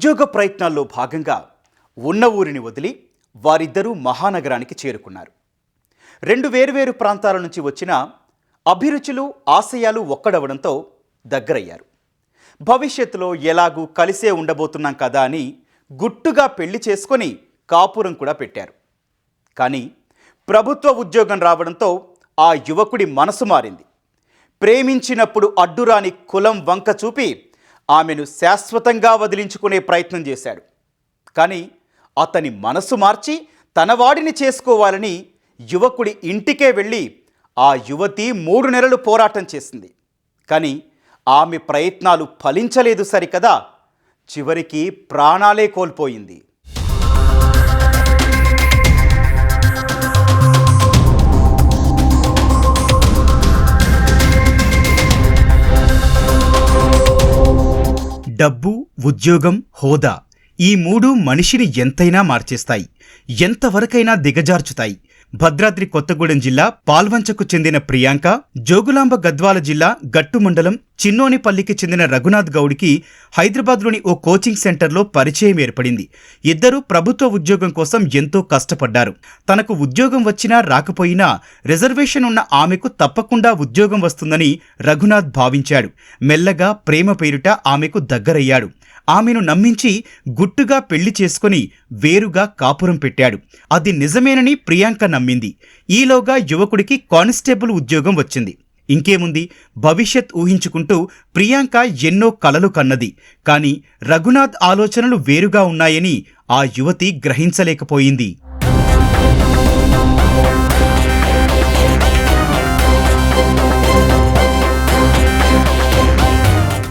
ఉద్యోగ ప్రయత్నాల్లో భాగంగా ఉన్న ఊరిని వదిలి వారిద్దరూ మహానగరానికి చేరుకున్నారు. రెండు వేరువేరు ప్రాంతాల నుంచి వచ్చిన అభిరుచులు ఆశయాలు ఒక్కడవడంతో దగ్గరయ్యారు. భవిష్యత్తులో ఎలాగూ కలిసే ఉండబోతున్నాం కదా అని గుట్టుగా పెళ్ళి చేసుకొని కాపురం కూడా పెట్టారు. కానీ ప్రభుత్వ ఉద్యోగం రావడంతో ఆ యువకుడి మనసు మారింది. ప్రేమించినప్పుడు అడ్డురాని కులం వంక చూపి ఆమెను శాశ్వతంగా వదిలించుకునే ప్రయత్నం చేశాడు. కానీ అతని మనసు మార్చి తనవాడిని చేసుకోవాలని యువకుడి ఇంటికే వెళ్ళి ఆ యువతి మూడు నెలలు పోరాటం చేసింది. కానీ ఆమె ప్రయత్నాలు ఫలించలేదు సరికదా చివరికి ప్రాణాలే కోల్పోయింది. డబ్బు ఉద్యోగం హోదా ఈ మూడు మనిషిని ఎంతైనా మార్చేస్తాయి. ఎంతవరకైనా దిగజార్చుతాయి. భద్రాద్రి కొత్తగూడెం జిల్లా పాల్వంచకు చెందిన ప్రియాంక జోగులాంబ గద్వాల జిల్లా గట్టు మండలం చిన్నోనిపల్లికి చెందిన రఘునాథ్ గౌడ్కి హైదరాబాద్లోని ఓ కోచింగ్ సెంటర్లో పరిచయం ఏర్పడింది. ఇద్దరూ ప్రభుత్వ ఉద్యోగం కోసం ఎంతో కష్టపడ్డారు. తనకు ఉద్యోగం వచ్చినా రాకపోయినా రిజర్వేషన్ ఉన్న ఆమెకు తప్పకుండా ఉద్యోగం వస్తుందని రఘునాథ్ భావించాడు. మెల్లగా ప్రేమ పేరిట ఆమెకు దగ్గరయ్యాడు. ఆమెను నమ్మించి గుట్టుగా పెళ్ళి చేసుకుని వేరుగా కాపురం పెట్టాడు. అది నిజమేనని ప్రియాంక నమ్మింది. ఈలోగా యువకుడికి కానిస్టేబుల్ ఉద్యోగం వచ్చింది. ఇంకేముంది? భవిష్యత్ ఊహించుకుంటూ ప్రియాంక ఎన్నో కలలు కన్నది. కానీ రఘునాథ్ ఆలోచనలు వేరుగా ఉన్నాయని ఆ యువతి గ్రహించలేకపోయింది.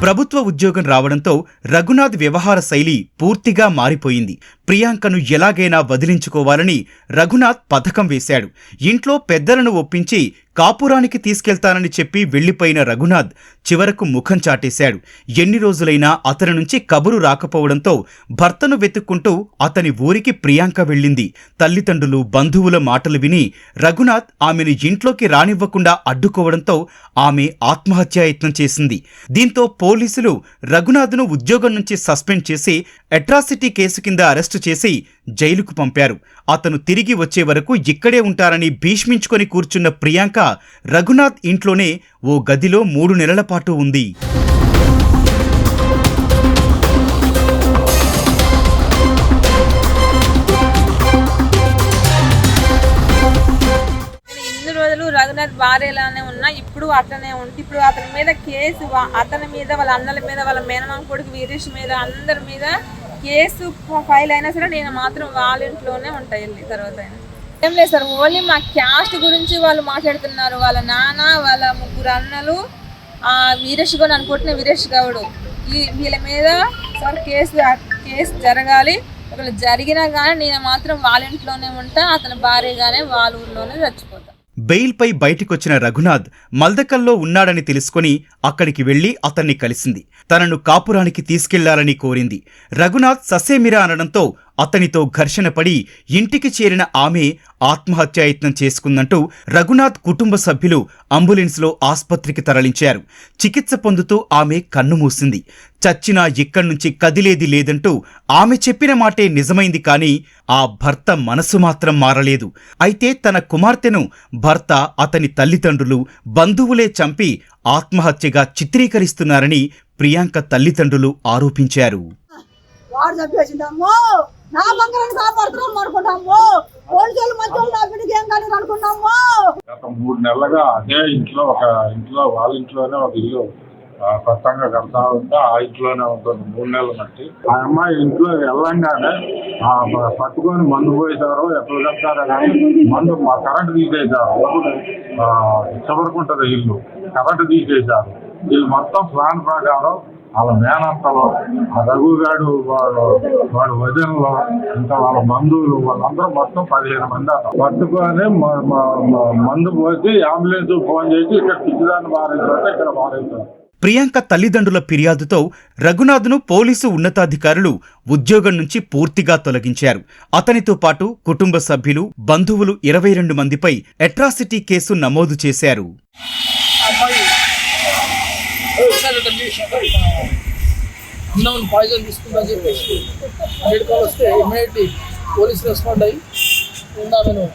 ప్రభుత్వ ఉద్యోగం రావడంతో రఘునాథ్ వ్యవహార శైలి పూర్తిగా మారిపోయింది. ప్రియాంకను ఎలాగైనా వదిలించుకోవాలని రఘునాథ్ పథకం వేశాడు. ఇంట్లో పెద్దలను ఒప్పించి కాపురానికి తీసుకెళ్తానని చెప్పి వెళ్ళిపోయిన రఘునాథ్ చివరకు ముఖం చాటేశాడు. ఎన్ని రోజులైనా అతని నుంచి కబురు రాకపోవడంతో భర్తను వెతుక్కుంటూ అతని ఊరికి ప్రియాంక వెళ్ళింది. తల్లిదండ్రులు బంధువుల మాటలు విని రఘునాథ్ ఆమెను ఇంట్లోకి రానివ్వకుండా అడ్డుకోవడంతో ఆమె ఆత్మహత్యాయత్నం చేసింది. దీంతో పోలీసులు రఘునాథ్ను ఉద్యోగం నుంచి సస్పెండ్ చేసి అట్రాసిటీ కేసు కింద అరెస్టు చేసి జైలుకు పంపారు. అతను తిరిగి వచ్చే వరకు ఇక్కడే ఉంటారని భీష్మించుకొని కూర్చున్న ప్రియాంక రఘునాథ్ ఇంట్లోనే ఓ గదిలో మూడు నెలల పాటు ఉంది ఇన్ని రోజులు రఘునాథ్ భార్యలానే ఉన్నా ఇప్పుడు అట్లనే ఉంటే ఇప్పుడు అతని మీద కేసు అతని మీద వాళ్ళ అన్నల మీద వాళ్ళ మేనమామ కొడుకు వీరేష్ మీద అందరి మీద కేసు ఫైల్ అయినా సరే నేను మాత్రం వాళ్ళ ఇంట్లోనే ఉంటాయి వెళ్ళి తర్వాత అయినా. ఏం లేదు సార్. ఓన్లీ మా క్యాస్ట్ గురించి వాళ్ళు మాట్లాడుతున్నారు. వాళ్ళ నాన్న వాళ్ళ ముగ్గురు అన్నలు ఆ వీరేష్ గౌడ్ అనుకుంటున్న వీరేష్ గౌడ్. ఈ వీళ్ళ మీద సార్ కేసు కేసు జరగాలి. ఒకవేళ జరిగినా కానీ నేను మాత్రం వాళ్ళ ఇంట్లోనే ఉంటా. అతని భార్యగానే వాళ్ళ ఊర్లోనే చచ్చిపోతా. బెయిల్పై బయటికొచ్చిన రఘునాథ్ మల్దకల్లో ఉన్నాడని తెలుసుకొని అక్కడికి వెళ్ళి అతన్ని కలిసింది. తనను కాపురానికి తీసుకెళ్ళాలని కోరింది. రఘునాథ్ ససేమిరా అనడంతో అతనితో ఘర్షణపడి ఇంటికి చేరిన ఆమె ఆత్మహత్యాయత్నం చేసుకుందంటూ రఘునాథ్ కుటుంబ సభ్యులు అంబులెన్స్లో ఆస్పత్రికి తరలించారు. చికిత్స పొందుతూ ఆమె కన్నుమూసింది చచ్చినా ఇక్కడి నుంచి కదిలేది లేదంటూ ఆమె చెప్పిన మాటే నిజమైంది కానీ ఆ భర్త మనసు మాత్రం మారలేదు. అయితే తన కుమార్తెను భర్త అతని తల్లిదండ్రులు బంధువులే చంపి ఆత్మహత్యగా చిత్రీకరిస్తున్నారని ప్రియాంక తల్లిదండ్రులు ఆరోపించారు. వాడు చంపేసిందమ్మో నా బంగారాన్ని కాపాడుతున్నాం అనుకుంటాము. పోలీసులు మంచి నా బిడ్డకి ఏం కానీ అనుకున్నాము గత మూడు నెలలుగా అదే ఇంట్లో ఒక ఇంట్లో వాళ్ళ ఇంట్లోనే ఒక ఇల్లు ఆ, కొత్తగా కడతా ఉంటే ఆ ఇంట్లోనే ఉంటుంది మూడు నెలలు బట్టి ఆ అమ్మాయి ఇంట్లో వెళ్ళంగానే పట్టుకొని మందు పోయేసారు ఎప్పుడు కడతారో కానీ మందు మా కరెంట్ తీసేసారు ఆ, చివరికి ఉంటుంది ఇల్లు కరెంట్ తీసేసారు వీళ్ళు మొత్తం ప్లాన్ ప్రకారం వాళ్ళ మేనత్తలు ఆ రఘుగాడు వాడు వాడు వజన్లో ఇంకా వాళ్ళ బంధువులు వాళ్ళందరూ మొత్తం పదిహేను మంది అట. పట్టుకొని మందు పోసి అంబులెన్స్ ఫోన్ చేసి ఇక్కడ పిచ్చిదాన్ని మారేసారు ఇక్కడ మారేసారు ప్రియాంక తల్లిదండ్రుల ఫిర్యాదుతో రఘునాథ్ను పోలీసు ఉన్నతాధికారులు ఉద్యోగం నుంచి పూర్తిగా తొలగించారు. అతనితో పాటు కుటుంబ సభ్యులు బంధువులు ఇరవై రెండు మందిపై అట్రాసిటీ కేసు నమోదు చేశారు. అన్నోన్ పాయిజన్ తీసుకుందని చెప్పేసి హండ్రెడ్ కాల్ వస్తే ఇమీడియట్లీ పోలీస్ రెస్పాండ్ అయ్యి నిన్న నేను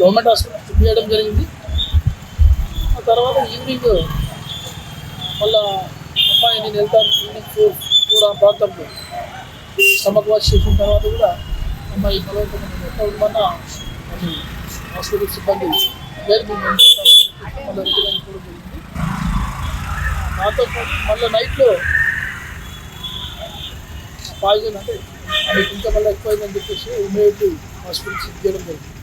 గవర్నమెంట్ హాస్పిటల్ షిఫ్ట్ చేయడం జరిగింది. ఆ తర్వాత ఈవినింగ్ మళ్ళా అమ్మాయి నేను వెళ్తాను. ఈవినింగ్ ఫోర్ ఫోర్ ఆ ప్రాంతంలో. స్టమక్ వాష్ చేసిన తర్వాత కూడా అమ్మాయి బలవంతంగా నేను ఎట్లా ఉండమన్నా హాస్పిటల్ సిబ్బంది వేరు మళ్ళీ కూడా జరిగింది. నాతో పాటు మళ్ళీ నైట్లో పాయిజన్ అంటే అది ఇంకా మళ్ళీ ఎక్కువైందని చెప్పేసి ఇమీడియట్లీ హాస్పిటల్ షిఫ్ట్ చేయడం జరిగింది.